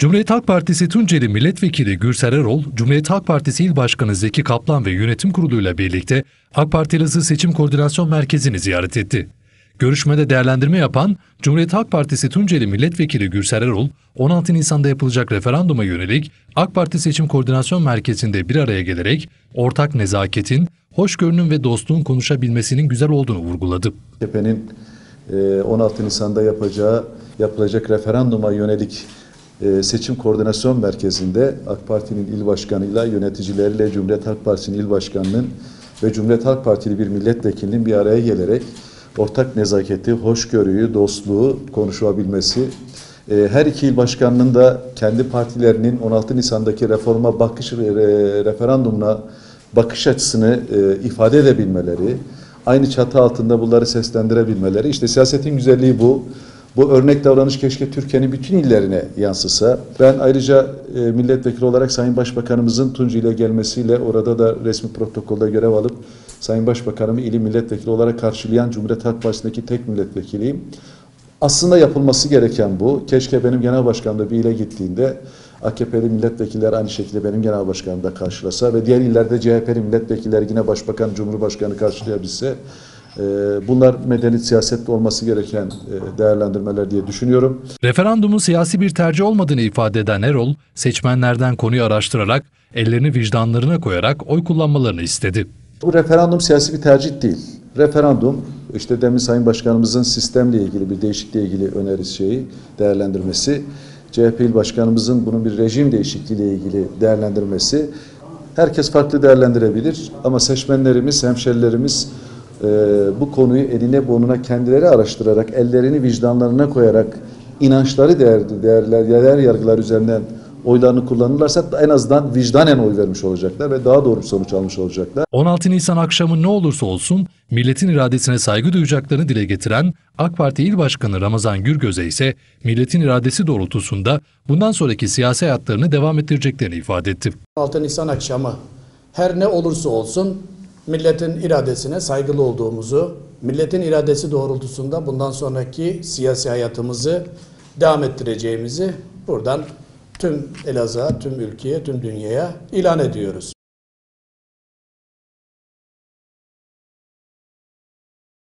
Cumhuriyet Halk Partisi Tunceli Milletvekili Gürsel Erol, Cumhuriyet Halk Partisi İl Başkanı Zeki Kaplan ve yönetim kuruluyla birlikte AK Parti Elazığ Seçim Koordinasyon Merkezi'ni ziyaret etti. Görüşmede değerlendirme yapan Cumhuriyet Halk Partisi Tunceli Milletvekili Gürsel Erol, 16 Nisan'da yapılacak referanduma yönelik AK Parti Seçim Koordinasyon Merkezi'nde bir araya gelerek ortak nezaketin, hoşgörünün ve dostluğun konuşabilmesinin güzel olduğunu vurguladı. E, 16 Nisan'da yapacağı yapılacak referanduma yönelik e, seçim koordinasyon merkezinde AK Parti'nin il başkanıyla yöneticileriyle Cumhuriyet Halk Partisi'nin il başkanının ve Cumhuriyet Halk Partili bir milletvekilinin bir araya gelerek ortak nezaketi, hoşgörüyü, dostluğu konuşabilmesi, e, her iki il başkanının da kendi partilerinin 16 Nisan'daki reforma bakış referandumuna bakış açısını e, ifade edebilmeleri, aynı çatı altında bunları seslendirebilmeleri. İşte siyasetin güzelliği bu. Bu örnek davranış keşke Türkiye'nin bütün illerine yansısa. Ben ayrıca e, milletvekili olarak Sayın Başbakanımızın Tunceli'ye gelmesiyle orada da resmi protokolde görev alıp Sayın Başbakanımı ili milletvekili olarak karşılayan Cumhuriyet Halk Partisi'ndeki tek milletvekiliyim. Aslında yapılması gereken bu. Keşke benim genel başkanım bir ile gittiğinde AKP'li milletvekiller aynı şekilde benim genel başkanımı da karşılasa ve diğer illerde CHP'li milletvekiller yine başbakan, cumhurbaşkanı karşılayabilse bunlar medeni siyasette olması gereken e, değerlendirmeler diye düşünüyorum. Referandumun siyasi bir tercih olmadığını ifade eden Erol, seçmenlerden konuyu araştırarak, ellerini vicdanlarına koyarak oy kullanmalarını istedi. Bu referandum siyasi bir tercih değil. Referandum işte demin Sayın Başkanımızın sistemle ilgili bir değişikliğe ilgili önerisi şeyi değerlendirmesi, CHP il başkanımızın bunun bir rejim değişikliğiyle ilgili değerlendirmesi herkes farklı değerlendirebilir ama seçmenlerimiz, hemşerilerimiz e, bu konuyu eline bonuna kendileri araştırarak, ellerini vicdanlarına koyarak inançları değer, değerler, değer yargılar üzerinden oylarını kullanırlarsa en azından vicdanen oy vermiş olacaklar ve daha doğru bir sonuç almış olacaklar. 16 Nisan akşamı ne olursa olsun milletin iradesine saygı duyacaklarını dile getiren AK Parti İl Başkanı Ramazan Gürgöz'e ise milletin iradesi doğrultusunda bundan sonraki siyasi hayatlarını devam ettireceklerini ifade etti. 6 Nisan akşamı her ne olursa olsun milletin iradesine saygılı olduğumuzu, milletin iradesi doğrultusunda bundan sonraki siyasi hayatımızı devam ettireceğimizi buradan tüm Elazığ'a, tüm ülkeye, tüm dünyaya ilan ediyoruz.